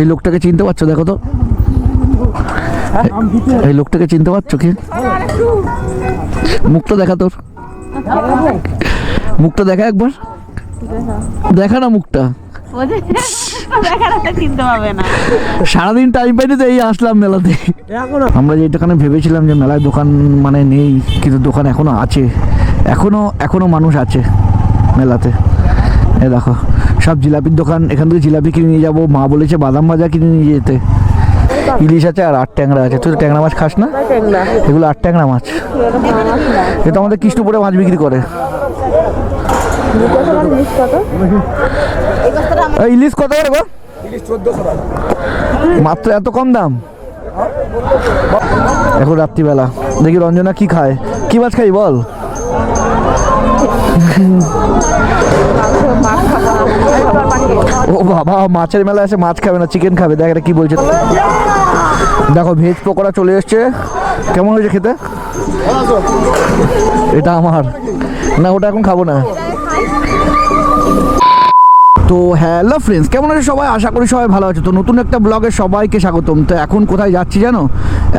এই লোকটাকে চিনতে পারছ? দেখো তো। এই লোকটাকে চিনতে পারছ কি? মুখটা দেখা তোর। মুখটা দেখা একবার। দেখা না মুখটা। সারাদিন টাইম পাইনি তো এই আসলাম মেলাতে। আমরা যেটাখানে ভেবেছিলাম যে মেলায় দোকান মানে নেই, কিন্তু দোকান এখনও আছে। এখনও এখনও মানুষ আছে মেলাতে। এ দেখো। সব জিলাপির দোকান, এখান থেকে জিলাপি কিনে নিয়ে যাব। মা বলেছে বাদাম ভাজা কিনে নিয়ে যেতে। ইলিশ আছে আর আট ট্যাংরা আছে। তুই তো ট্যাংরা মাছ খাস না? এগুলো আট ট্যাংরা মাছ। এটা আমাদের কৃষ্ণপুরে মাছ বিক্রি করে। ইলিশ কত করে মাত্র এত কম দাম? এখন রাত্রিবেলা। দেখি রঞ্জনা কি খায়। কি মাছ খাই বল? ও বাবা, মাছের মেলা আছে মাছ খাবে না চিকেন খাবে। দেখ এটা কি বলছে। দেখো ভেজ পকোড়া চলে এসছে। কেমন হয়েছে খেতে? এটা আমার। না, ওটা এখন খাব না। তো হ্যালো ফ্রেন্ডস কেমন আছে সবাই? আশা করি সবাই ভালো আছে। তো নতুন একটা ব্লগে সবাইকে স্বাগতম। তো এখন কোথায় যাচ্ছি জানো?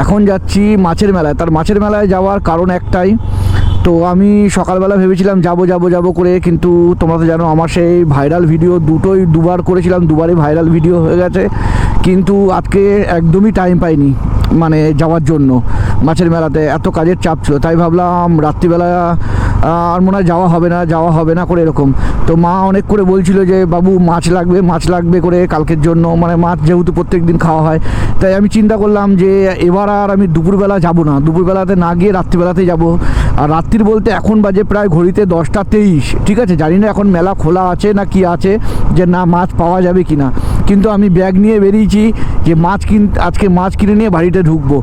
এখন যাচ্ছি মাছের মেলায়। তার মাছের মেলায় যাওয়ার কারণ একটাই তো আমি সকালবেলা ভেবেছিলাম যাব যাব যাব করে, কিন্তু তোমরা তো জানো আমার সেই ভাইরাল ভিডিও দুটোই দুবার করেছিলাম, দুবারই ভাইরাল ভিডিও হয়ে গেছে। কিন্তু আজকে একদমই টাইম পাইনি মানে যাওয়ার জন্য। মাছের মেলাতে এত কাজের চাপ ছিল, তাই ভাবলাম রাত্রিবেলা আর মনে হয় যাওয়া হবে না, যাওয়া হবে না করে এরকম। তো মা অনেক করে বলছিল যে, বাবু, মাছ লাগবে মাছ লাগবে করে কালকের জন্য মানে মাছ যেহেতু প্রত্যেক দিন খাওয়া হয়। তাই আমি চিন্তা করলাম যে, এবার আর আমি দুপুরবেলা যাব না, দুপুরবেলাতে না গিয়ে রাত্রিবেলাতে যাব। আর রাত্রির বলতে এখন বাজে প্রায় ঘড়িতে দশটা তেইশ। ঠিক আছে? জানি না এখন মেলা খোলা আছে না কি আছে, যে না মাছ পাওয়া যাবে কি না। কিন্তু আমি ব্যাগ নিয়ে বেরিয়েছি যে মাছ কিন, আজকে মাছ কিনে নিয়ে বাড়িতে ঢুকবো।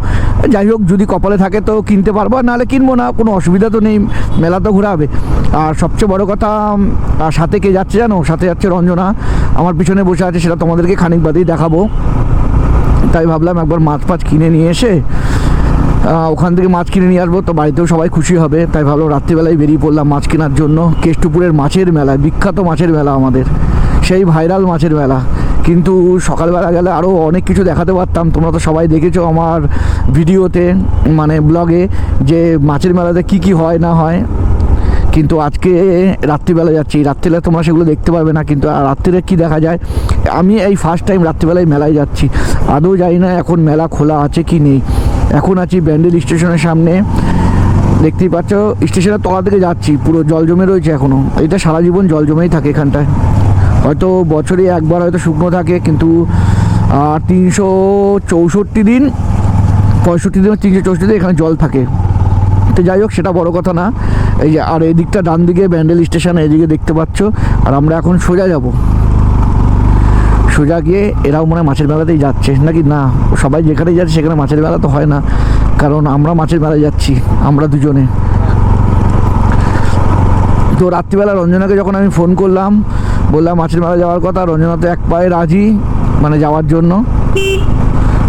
যাই হোক, যদি কপালে থাকে তো কিনতে পারব নাহলে কিনবো না, কোনো অসুবিধা তো নেই। মেলা তো ঘোরাবে। আর সবচেয়ে বড় কথা সাথে কে যাচ্ছে জানো? সাথে যাচ্ছে রঞ্জনা। আমার পিছনে বসে আছে, সেটা তোমাদেরকে খানিক বাদেই দেখাবো। তাই ভাবলাম একবার মাছ ফাছ কিনে নিয়ে এসে ওখান থেকে মাছ কিনে নিয়ে আসব, তো বাড়িতেও সবাই খুশি হবে। তাই ভাবলাম রাত্রিবেলায় বেরিয়ে পড়লাম মাছ কেনার জন্য। কেষ্টপুরের মাছের মেলা, বিখ্যাত মাছের মেলা আমাদের। সেই ভাইরাল মাছের মেলা। কিন্তু সকালবেলা গেলে আরও অনেক কিছু দেখাতে পারতাম। তোমরা তো সবাই দেখেছ আমার ভিডিওতে মানে ব্লগে, যে মাছের মেলাতে কি কি হয়, না হয়। কিন্তু আজকে রাত্রিবেলা যাচ্ছি। রাত্রিবেলা তোমরা সেগুলো দেখতে পারবে না, কিন্তু আর রাত্রিরে কি দেখা যায়? আমি এই ফার্স্ট টাইম রাত্রিবেলায় মেলায় যাচ্ছি। আদৌ জানি না এখন মেলা খোলা আছে কি নেই। এখন আছি ব্যান্ডেল স্টেশনের সামনে। দেখতেই পাচ্ছ, স্টেশনের তলা থেকে যাচ্ছি, পুরো জল জমে রয়েছে এখনও এটা সারা জীবন জল জমেই থাকে এখানটায়। হয়তো বছরে একবার হয়তো শুকনো থাকে, কিন্তু তিনশো চৌষট্টি দিন, পঁয়ষট্টি দিন, তিনশো চৌষট্টি দিন এখানে জল থাকে। তো যাই হোক, সেটা বড় কথা না। এই যে, আর এই দিকটা ডান দিকে ব্যান্ডেল স্টেশন, এদিকে দেখতে পাচ্ছ, আর আমরা এখন সোজা যাব। সোজা গিয়ে এরাও মনে হয় মাছের মেলাতেই যাচ্ছে। নাকি? না, সবাই যেখানেই যাচ্ছে সেখানে মাছের মেলা তো হয় না। কারণ আমরা মাছের মেলায় যাচ্ছি, আমরা দুজনে। তো রাত্রিবেলা রঞ্জনাকে যখন আমি ফোন করলাম, বললাম, মাছের মেলা যাওয়ার কথা? রঞ্জনা তো এক পায়ে রাজি মানে যাওয়ার জন্য।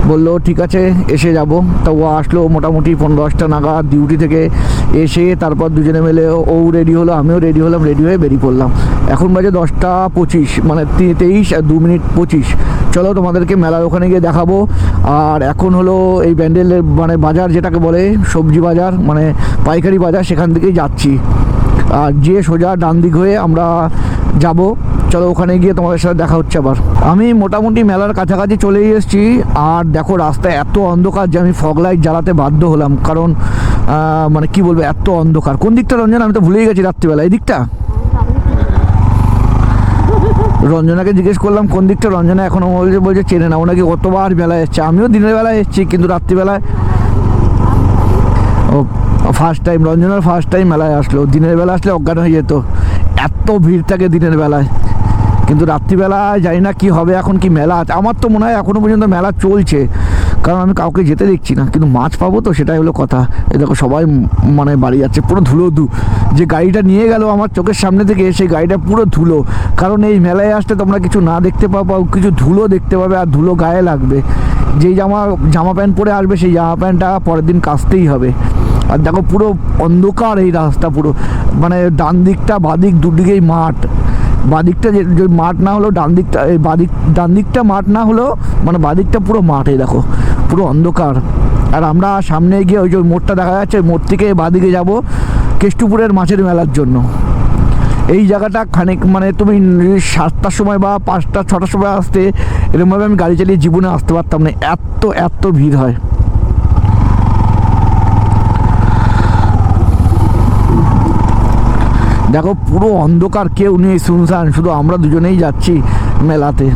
বলল, ঠিক আছে, এসে যাব। তা ও আসলো মোটামুটি পনেরো দশটা নাগাদ ডিউটি থেকে এসে তারপর দুজনে মিলে ও রেডি হলো, আমিও রেডি হলাম রেডি হয়ে বেরিয়ে পড়লাম। এখন বাজে দশটা পঁচিশ মানে তেইশ আর দু মিনিট পঁচিশ। চলো তোমাদেরকে মেলার ওখানে গিয়ে দেখাবো। আর এখন হলো এই ব্যান্ডেলের মানে বাজার যেটাকে বলে, সবজি বাজার মানে পাইকারি বাজার, সেখান থেকেই যাচ্ছি। আর যে সোজা ডান দিক হয়ে আমরা যাব। চলো ওখানে গিয়ে তোমাদের সাথে দেখা হচ্ছে আবার। আমি মোটামুটি মেলার কাছাকাছি চলেই এসেছি। আর দেখো রাস্তায় এত অন্ধকার যে আমি ফগ লাইট জ্বালাতে বাধ্য হলাম। কারণ মানে কি বলব, এত অন্ধকার। কোন দিকটা রঞ্জন? আমি তো ভুলেই গেছি রাত্রিবেলা। এই দিকটা? রঞ্জনাকে জিজ্ঞেস করলাম, কোন দিকটা? রঞ্জনা এখনও বলছে বলছে, চেনে না ওনাকে কতবার বেলায় এসছে? আমিও দিনের বেলায় এসেছি, কিন্তু রাত্রিবেলায়। ও ফার্স্ট টাইম রঞ্জনার ফার্স্ট টাইম মেলায় আসলো। দিনের বেলা আসলে অজ্ঞান হয়ে যেত। এত ভিড় থাকে দিনের বেলায়। কিন্তু রাত্রিবেলা জানি না কি হবে, এখন কি মেলা আছে? আমার তো মনে হয় এখনও পর্যন্ত মেলা চলছে। কারণ আমি কাউকে যেতে দেখছি না, কিন্তু মাছ পাবো তো সেটাই হলো কথা। এ দেখো সবাই মানে বাড়ি যাচ্ছে, পুরো ধুলো ধু যে গাড়িটা নিয়ে গেল আমার চোখের সামনে থেকে, সেই গাড়িটা পুরো ধুলো। কারণ এই মেলায় আসতে তোমরা কিছু না দেখতে পাবো কিছু ধুলো দেখতে পাবে আর ধুলো গায়ে লাগবে। যেই জামা জামা প্যান্ট পরে আসবে, সেই জামা প্যান্টটা পরের দিন কাচতেই হবে। আর দেখো পুরো অন্ধকার এই রাস্তা পুরো। মানে ডান দিকটা বাদিক দুদিকেই মাঠ। বাদিকটা যে মাঠ না হলেও ডান দিকটা, এই বাদিক ডান দিকটা মাঠ না হলেও মানে বাদিকটা পুরো মাঠ দেখো। পুরো অন্ধকার। আর আমরা সামনে গিয়ে ওই যে মোড়টা দেখা যাচ্ছে মোড় থেকে বাদিকে যাব কেষ্টপুরের মাছের মেলার জন্য। এই জায়গাটা খানিক মানে তুমি সাতটার সময় বা পাঁচটা, ছটার সময় আসতে এরকমভাবে আমি গাড়ি চালিয়ে জীবনে আসতে পারতাম না। এত এত ভিড় হয়। দেখো পুরো অন্ধকার, কেউ নেই, শুনশান, শুধু আমরা দুজনেই যাচ্ছি মেলাতে।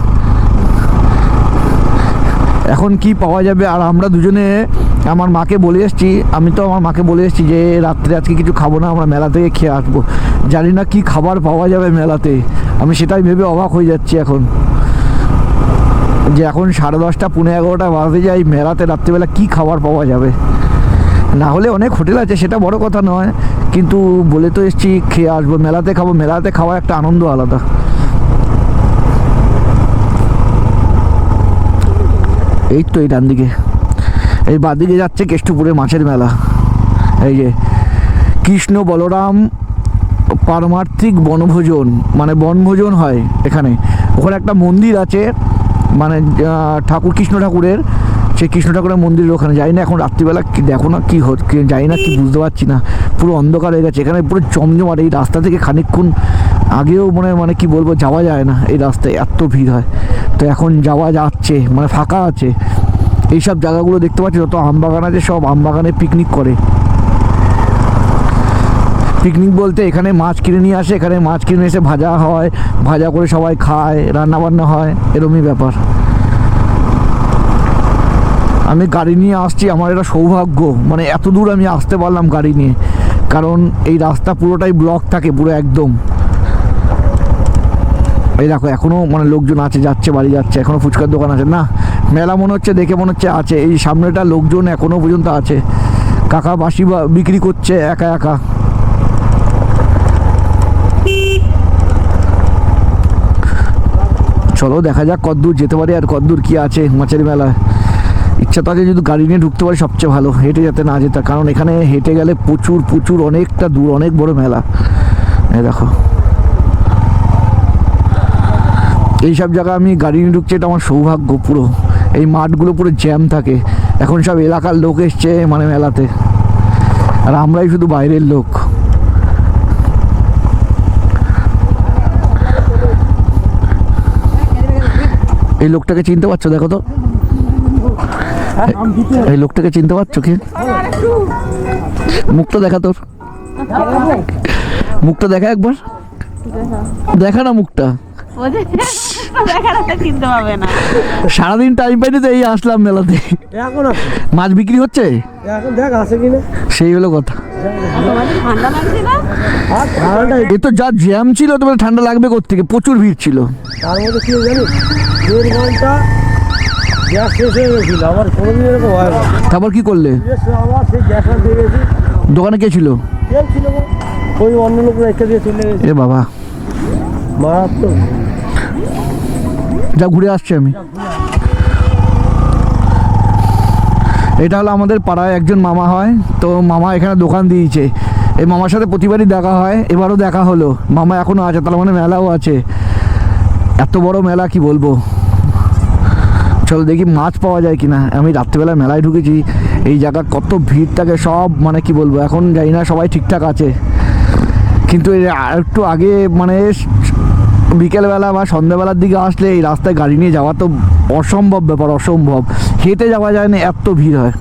এখন কি পাওয়া যাবে? আর আমরা দুজনে আমার মাকে বলে এসেছি, আমি তো আমার মাকে বলে এসেছি যে রাত্রে আজকে কিছু খাব না, আমরা মেলা থেকে খেয়ে আসব। জানি না কি খাবার পাওয়া যাবে মেলাতে। আমি সেটাই ভেবে অবাক হয়ে যাচ্ছি এখন। যে এখন সাড়ে দশটা পনেরো এগারোটা বাজে যাই মেলাতে, রাত্রিবেলা কি খাবার পাওয়া যাবে? না হলে অনেক হোটেল আছে, সেটা বড় কথা নয়। কিন্তু বলে তো এসছি, খেয়ে আসব। মেলাতে খাব, মেলাতে খাওয়া একটা আনন্দ আলাদা। এই তো এই ডান দিকে। এই বাদিকে যাচ্ছে কেষ্টপুরে মাছের মেলা। এই যে, কৃষ্ণ বলরাম পারমার্থিক বনভোজন মানে বনভোজন হয় এখানে। ওখানে একটা মন্দির আছে মানে ঠাকুর, কৃষ্ণ ঠাকুরের। সেই কৃষ্ণ ঠাকুরের মন্দিরের ওখানে। যাই না এখন রাত্রিবেলা কি, দেখো না কি হচ্ছে যাই না কি, বুঝতে পারছি না। পুরো অন্ধকার হয়ে গেছে। এখানে পুরো জমজমাট এই রাস্তা থেকে খানিকক্ষণ আগেও মনে মানে কি বলব, যাওয়া যায় না এই রাস্তায়, এত ভিড় হয়। তো এখন যাওয়া যাচ্ছে মানে ফাঁকা আছে। এইসব জায়গাগুলো দেখতে পাচ্ছি, যত আমবাগান আছে, সব আমবাগানে পিকনিক করে। পিকনিক বলতে এখানে মাছ কিনে নিয়ে আসে, এখানে মাছ কিনে এসে ভাজা হয়, ভাজা করে সবাই খায় রান্না বান্না হয়, এরমই ব্যাপার। আমি গাড়ি নিয়ে আসছি, আমার এটা সৌভাগ্য মানে এত দূর আমি আসতে পারলাম গাড়ি নিয়ে। কারণ এই রাস্তা পুরোটাই ব্লক থাকে, পুরো একদম। এই দেখো, এখনও মানে লোকজন আছে, যাচ্ছে, বাড়ি যাচ্ছে, এখনও ফুচকার দোকান আছে। না, মেলা মনে হচ্ছে, দেখে মনে হচ্ছে আছে। এই সামনেটা লোকজন এখনও পর্যন্ত আছে। কাকা বাসি বিক্রি করছে একা একা। চলো, দেখা যাক কদ্দূর যেতে পারি আর কদ্দূর কি আছে মাছের মেলায়। ইচ্ছা আছে যদি গাড়ি নিয়ে ঢুকতে পারি, সবচেয়ে ভালো। হেঁটে যেতে না যেতে, কারণ এখানে হেঁটে গেলে প্রচুর প্রচুর, অনেকটা দূর, অনেক বড় মেলা। দেখো। এইসব জায়গা আমি গাড়ি নিয়ে ঢুকছি, এটা আমার সৌভাগ্য পুরো। এই মাঠগুলো পুরো জ্যাম থাকে। এখন সব এলাকার লোক এসছে মানে মেলাতে। আর আমরাই শুধু বাইরের লোক। এই লোকটাকে চিনতে পারছ? দেখো তো। এই লোকটাকে চিনতে পারছ কি? মুখটা দেখা তোর। মুখটা দেখা একবার। দেখা না মুখটা। পাবে না। সারাদিন টাইম পাইনি তো এই আসলাম মেলাতে। এখন মাছ বিক্রি হচ্ছে? এখন দেখ আছে কিনা সেই হলো কথা। এ তো যা জ্যাম ছিল তোমার ঠান্ডা লাগবে থেকে প্রচুর ভিড় ছিল। তার মধ্যে কি জানি? দেড় ঘণ্টা গ্যাস শেষ হয়ে গেছিল আমার কোনোদিন এরকম হয় না। তারপর কি করলে? এসে সেই গ্যাসটা দিয়ে গেছি। দোকানে কে ছিল? কেউ ছিল ওই অন্য লোক রেখে দিয়ে চলে গেছে। এ বাবা। মারাত্মক। যা ঘুরে আসছি আমি। এটা হলো আমাদের পাড়ায় একজন মামা হয়। তো মামা এখানে দোকান দিয়েছে। এই মামার সাথে প্রতিবারই দেখা হয়। এবারও দেখা হলো। মামা এখনও আছে, তার মানে মেলাও আছে। এত বড় মেলা কি বলব? চলো দেখি মাছ পাওয়া যায় কিনা। আমি রাত্রিবেলা মেলায় ঢুকেছি। এই জায়গা কত ভিড় থাকে সব মানে কি বলব, এখন জানি না, সবাই ঠিকঠাক আছে। কিন্তু একটু আগে মানে বিকেলবেলা বা সন্ধ্যাবেলার দিকে আসলে এই রাস্তায় গাড়ি নিয়ে যাওয়া তো অসম্ভব ব্যাপার, অসম্ভব। হেঁটে যাওয়া যায় না, এত ভিড় হয়।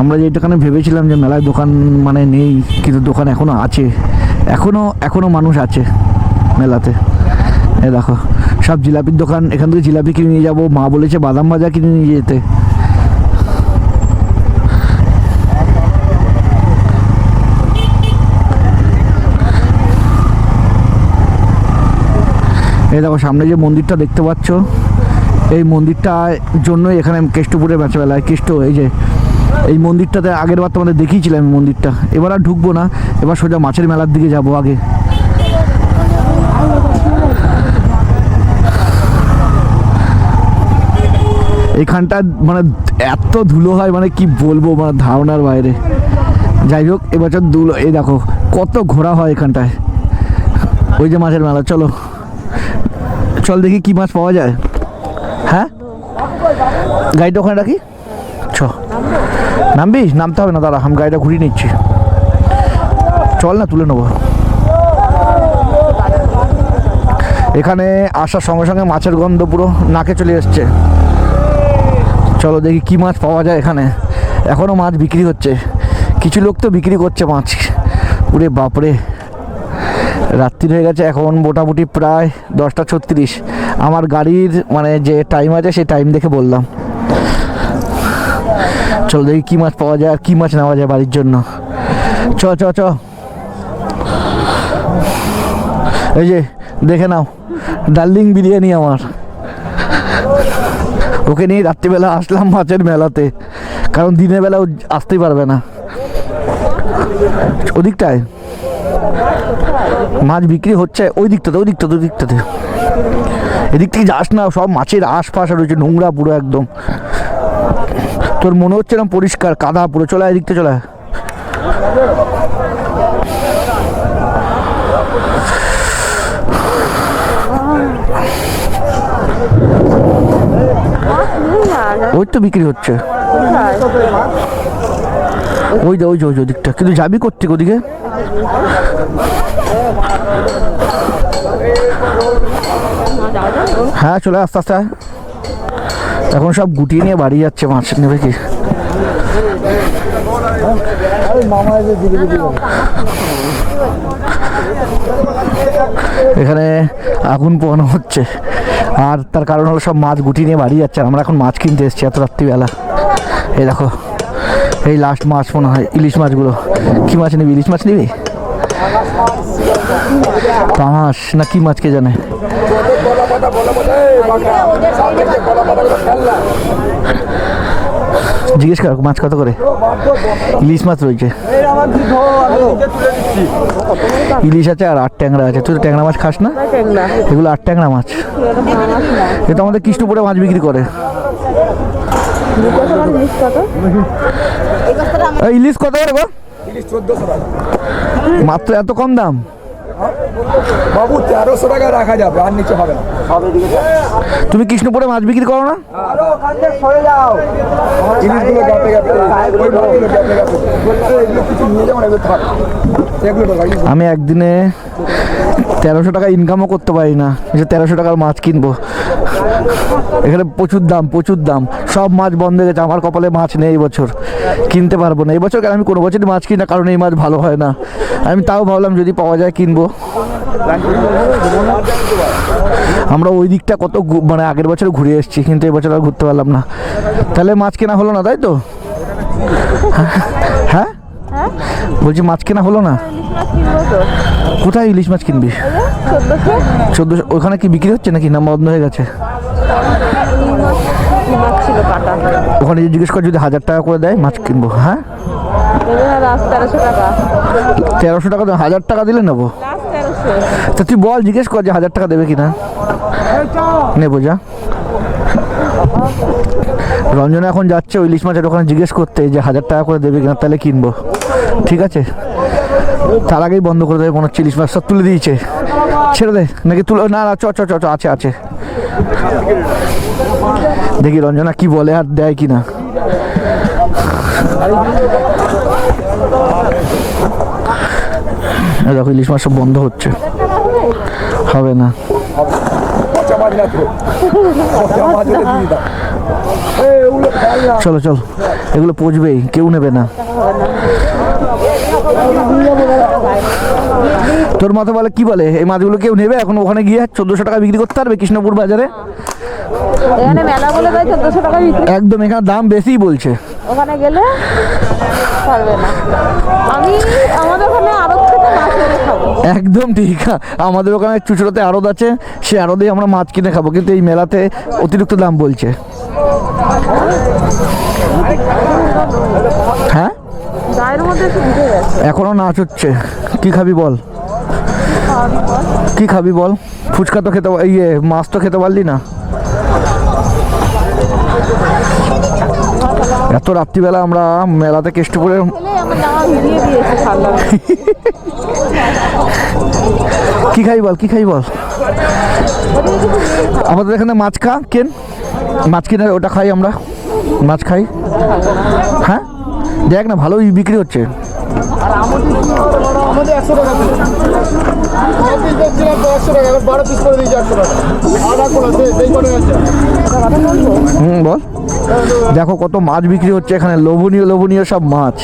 আমরা যেটাখানে ভেবেছিলাম যে মেলায় দোকান মানে নেই, কিন্তু দোকান এখনও আছে। এখনও এখনও মানুষ আছে মেলাতে। এ দেখো, সব জিলাপির দোকান, এখান থেকে জিলাপি কিনে নিয়ে যাব। মা বলেছে বাদাম ভাজা কিনে নিয়ে যেতে। এই দেখো, সামনে যে মন্দিরটা দেখতে পাচ্ছ, এই মন্দিরটার জন্যই এখানে কেষ্টপুরে বেচাবেলায় কেষ্ট, এই যে, এই মন্দিরটাতে আগের বার তোমাদের দেখিয়েছিলাম মন্দিরটা। এবার আর ঢুকবো না, এবার সোজা মাছের মেলার দিকে যাব আগে। এইখানটা মানে এত ধুলো হয় মানে কি বলব মানে ধারণার বাইরে। যাই হোক এবছর দুল এই দেখো, কত ঘোরা হয় এখানটায়। ওই যে মাছের মেলা, চলো। চল দেখি কি মাছ পাওয়া যায়। হ্যাঁ? গাড়িটা ওখানে রাখি চ। নামবি? নামতে হবে না, দাঁড়া, আমি গাড়িটা ঘুরিয়ে নিচ্ছি। চল না, তুলে নেব। এখানে আসার সঙ্গে সঙ্গে মাছের গন্ধ পুরো নাকে চলে এসছে। চলো দেখি কি মাছ পাওয়া যায় এখানে। এখনও মাছ বিক্রি হচ্ছে। কিছু লোক তো বিক্রি করছে মাছ। পুরে বাপরে। রাত্রি হয়ে গেছে, এখন মোটামুটি প্রায় দশটা ছত্রিশ। আমার গাড়ির মানে যে টাইম আছে, সেই টাইম দেখে বললাম। চলো দেখি কী মাছ পাওয়া যায় আর কী মাছ নেওয়া যায় বাড়ির জন্য। চ চ চ। এই যে, দেখে নাও, ডার্লিং বিরিয়ানি আমার। ওকে নিয়ে রাত্রিবেলা আসলাম মাছের মেলাতে, কারণ দিনের বেলা আসতেই পারবে না। ওদিকটায়? মাছ বিক্রি হচ্ছে ওই দিকটাতে ওই দিকটাতে ওই দিকটাতে। এদিক থেকে যাস না সব মাছের আশপাশ রয়েছে নোংরা পুরো একদম। তোর মনে হচ্ছে না পরিষ্কার কাদা পুরো। চলে আয়, এদিকটা চলে ওই তো বিক্রি হচ্ছে। ওই যে ওই যে ওই যে ওদিকটা। কিন্তু যাবি করতে ওদিকে? হ্যাঁ চলে আস্তে আস্তে এখন সব গুটিয়ে নিয়ে বাড়ি যাচ্ছে মাছ নেবে কি? এখানে আগুন পোহানো হচ্ছে। আর তার কারণ হলো সব মাছ গুটি নিয়ে বাড়ি যাচ্ছে আমরা এখন মাছ কিনতে এসেছি এত রাত্রিবেলা। এই দেখো, এই লাস্ট মাছ মনে হয়, ইলিশ মাছগুলো। কি মাছ নিবি? ইলিশ মাছ নিবি? পাঁশ না কি মাছ কে জানে? জিজ্ঞেস কর, মাছ কত করে? ইলিশ মাছ রয়েছে। ইলিশ আছে আর আট ট্যাংরা আছে। তুই ট্যাংরা মাছ খাস না? এগুলো আট ট্যাংরা মাছ। এটা আমাদের কৃষ্ণপুরে মাছ বিক্রি করে। ইলিশ কত করে গো? মাত্র এত কম দাম? বাবু তেরোশো টাকা রাখা যাবে আর নিচে হবে না। তুমি কৃষ্ণপুরে মাছ বিক্রি করো না? জিনিসগুলো গাপে গাপে কিছু নিয়ে যাব থাক। আমি একদিনে তেরোশো টাকা ইনকামও করতে পারি না। যে তেরোশো টাকার মাছ কিনবো। এখানে প্রচুর দাম প্রচুর দাম। সব মাছ বন্ধ হয়ে গেছে আমার কপালে মাছ নেই এই বছর। কিনতে পারব না। এই বছর কেন আমি কোনো বছরই মাছ কিনি না কারণ এই মাছ ভালো হয় না। আমি তাও ভাবলাম যদি পাওয়া যায় কিনবো। আমরা ওই দিকটা কত মানে আগের বছর ঘুরে এসেছি কিন্তু এবছর আর ঘুরতে পারলাম না। তাহলে মাছ কেনা হলো না তাই তো? হ্যাঁ? বলছি মাছ কেনা হলো না? কোথায় ইলিশ মাছ কিনবি? চোদ্দশো ওখানে কি বিক্রি হচ্ছে নাকি না বন্ধ হয়ে গেছে? মাছ ছিল কাটা। ওখানে যে জিজ্ঞেস কর যদি হাজার টাকা করে দেয় মাছ কিনবো হ্যাঁ? তেরোশো টাকা। তেরোশো টাকা হাজার টাকা দিলে নেব? তা তুই বল জিজ্ঞেস কর যে হাজার টাকা দেবে কি না নেব যা। রঞ্জনা এখন যাচ্ছে ওই ইলিশ মাছের ওখানে জিজ্ঞেস করতে যে হাজার টাকা করে দেবে কিনা তাহলে কিনবো। ঠিক আছে? তার আগেই বন্ধ করে দেবে মনে হচ্ছে ইলিশ মাছ সব তুলে দিয়েছে। ছেড়ে দে নাকি তুলে না না চ চ চ, আছে আছে। দেখি রঞ্জনা কি বলে আর দেয় কি না এই দেখো, ইলিশ মাছ সব বন্ধ হচ্ছে। হবে না। চলো চলো। এগুলো পচবেই কেউ নেবে না। তোর মতো বলে কি বলে? এই মাছগুলো কেউ নেবে? এখন ওখানে গিয়ে চোদ্দশো টাকা বিক্রি করতে পারবে কৃষ্ণপুর বাজারে? একদম এখানে দাম বেশিই বলছে। ওখানে গেলে পারবে না। আমি আমাদের ওখানে আরও একদম ঠিক। আমাদের ওখানে চুচড়োতে আড়ত আছে সে আড়তেই আমরা মাছ কিনে খাব। কিন্তু এই মেলাতে অতিরিক্ত দাম বলছে। হ্যাঁ? এখনও নাচ হচ্ছে কি খাবি বল? কি খাবি বল? ফুচকা তো খেতে ইয়ে মাছ তো খেতে পারলি না। এত রাত্রিবেলা আমরা মেলাতে কেষ্টপুরে কি খাই বল? কি খাই বল? আমাদের এখানে মাছ খা কেন? মাছ কিনে ওটা খাই আমরা। মাছ খাই। হ্যাঁ? দেখ না, ভালোই বিক্রি হচ্ছে। হুম, বল। দেখো কত মাছ বিক্রি হচ্ছে এখানে। লোভনীয় লোভনীয় সব মাছ।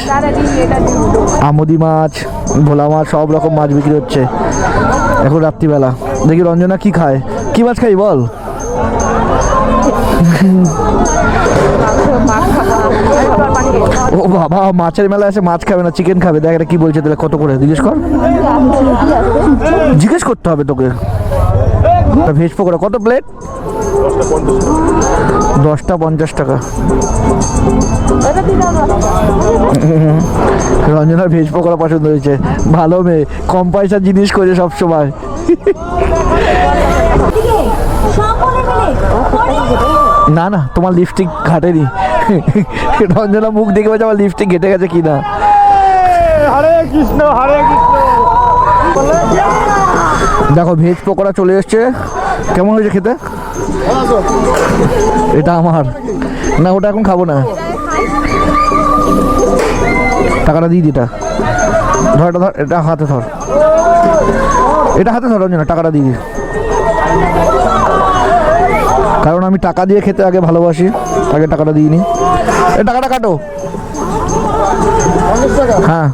আমুদি মাছ, ভোলা মাছ, সব রকম মাছ বিক্রি হচ্ছে। এখন রাত্রিবেলা। দেখি রঞ্জনা কি খায়। কি মাছ খাই বল? ও বাবা, মাছের মেলা এসে মাছ খাবে না চিকেন খাবে। দেখ এটা কি বলছে, তাহলে কত করে? জিজ্ঞেস কর। জিজ্ঞেস করতে হবে তোকে। ভেজ পকোড়া, কত প্লেট দশটা পঞ্চাশ টাকা। রঞ্জনার ভেজ পকোড়া পছন্দ হয়েছে। ভালো মেয়ে, কম পয়সার জিনিস করে সব সময় না না তোমার লিপস্টিক ঘাটেনি। রঞ্জনা মুখ দেখে বলছে আমার লিপস্টিক ঘেটে গেছে কি না হরে কৃষ্ণ হরে কৃষ্ণ। দেখো ভেজ পকোড়া চলে এসছে। কেমন হয়েছে খেতে? এটা আমার। না ওটা এখন খাব না। টাকাটা দিয়ে দিটা ধর এটা ধর এটা হাতে ধর। এটা হাতে ধর রঞ্জনা টাকাটা দিয়ে দি। কারণ আমি টাকা দিয়ে খেতে আগে ভালোবাসি, আগে টাকাটা দিইনি। এ, টাকাটা কাটো। হ্যাঁ।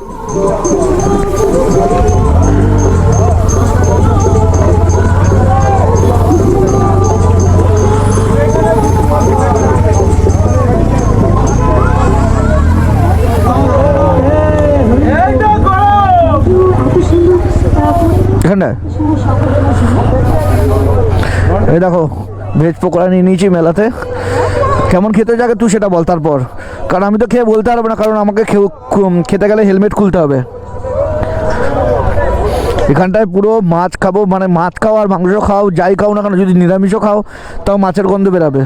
এখানটায়। এই দেখো ভেজ পকোড়া নিয়ে নিয়েছি মেলাতে। কেমন খেতে যাকে তুই সেটা বল তারপর। কারণ আমি তো খেয়ে বলতে পারব না কারণ আমাকে খেতে গেলে হেলমেট খুলতে হবে। এখানটায় পুরো মাছ খাব মানে মাছ খাও আর মাংস খাও যাই খাও না কেন যদি নিরামিষও খাও তাও মাছের গন্ধ বেরাবে।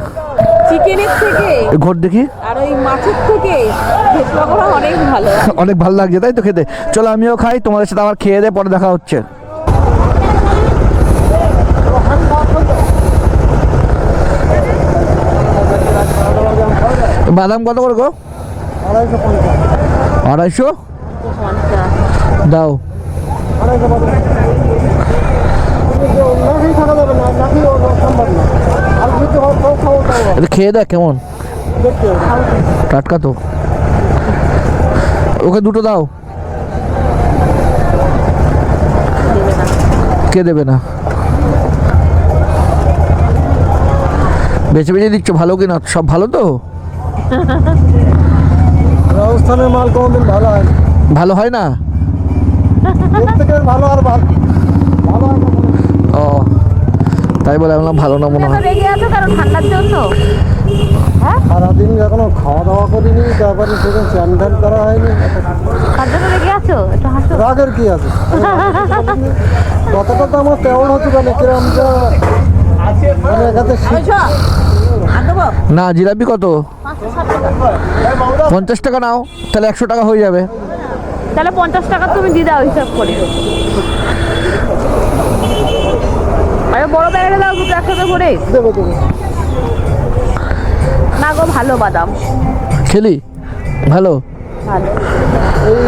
চিকেনের থেকে? ঘর দেখি। আর ওই মাছের থেকে? অনেক ভালো। অনেক ভালো লাগছে তাই তো খেতে। চলো আমিও খাই তোমাদের সাথে আবার খেয়ে দে পরে দেখা হচ্ছে। বাদাম কত করে গো? আড়াইশো দাও। খেয়ে দেখ কেমন। টাটকা তো। ওকে দুটো দাও। কে দেবে না? বেছে বেছে দিচ্ছ ভালো কিনা? সব ভালো তো? রাজস্থানের মাল কোনোদিন ভালো হয় ভালো হয় না? প্রত্যেকের ভালো আর ভালো। ভালো ও তাই বলে আমি ভালো না মনে হয়। রেগে আছো কারণ ঠান্ডার জন্য? সারাদিন এখনও খাওয়া দাওয়া করিনি? তারপরে সেদিন স্নান ধ্যান করা হয়নি। তার জন্য রেগে আছো? একটু হাসো। রাগের কি আছে? কতটা তো আমার তেমন হচ্ছে কেন কিরম যা মানে একাতে না জিলাপি কত? পঞ্চাশ টাকা নাও তাহলে একশো টাকা হয়ে যাবে। তাহলে পঞ্চাশ টাকা তুমি দিয়ে দাও হিসাব করে। আরে বড় ব্যাগে দাও দুটো একসাথে করে না গো ভালো বাদাম। খেলি ভালো? ভালো। এই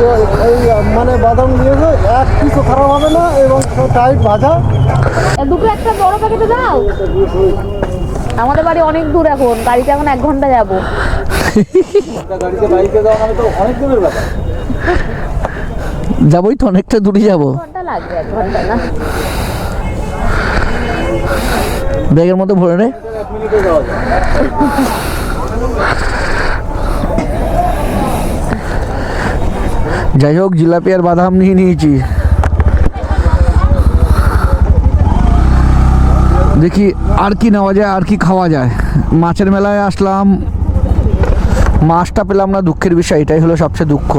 এই মানে বাদাম দিয়েছে এক পিসও খারাপ হবে না এবং টাইট ভাজা। এ দুটো একটা বড় প্যাকেটে দাও। আমাদের বাড়ি অনেক দূর এখন গাড়িতে এখন এক ঘণ্টা যাব। যাবোই তো অনেকটা দূরে যাব। ব্যাগের মধ্যে ভরে নে। যাই হোক জিলাপি আর বাদাম নিয়ে নিয়েছি। দেখি আর কি নেওয়া যায় আর কি খাওয়া যায়। মাছের মেলায় আসলাম মাছটা পেলাম না দুঃখের বিষয় এটাই হলো সবচেয়ে দুঃখ।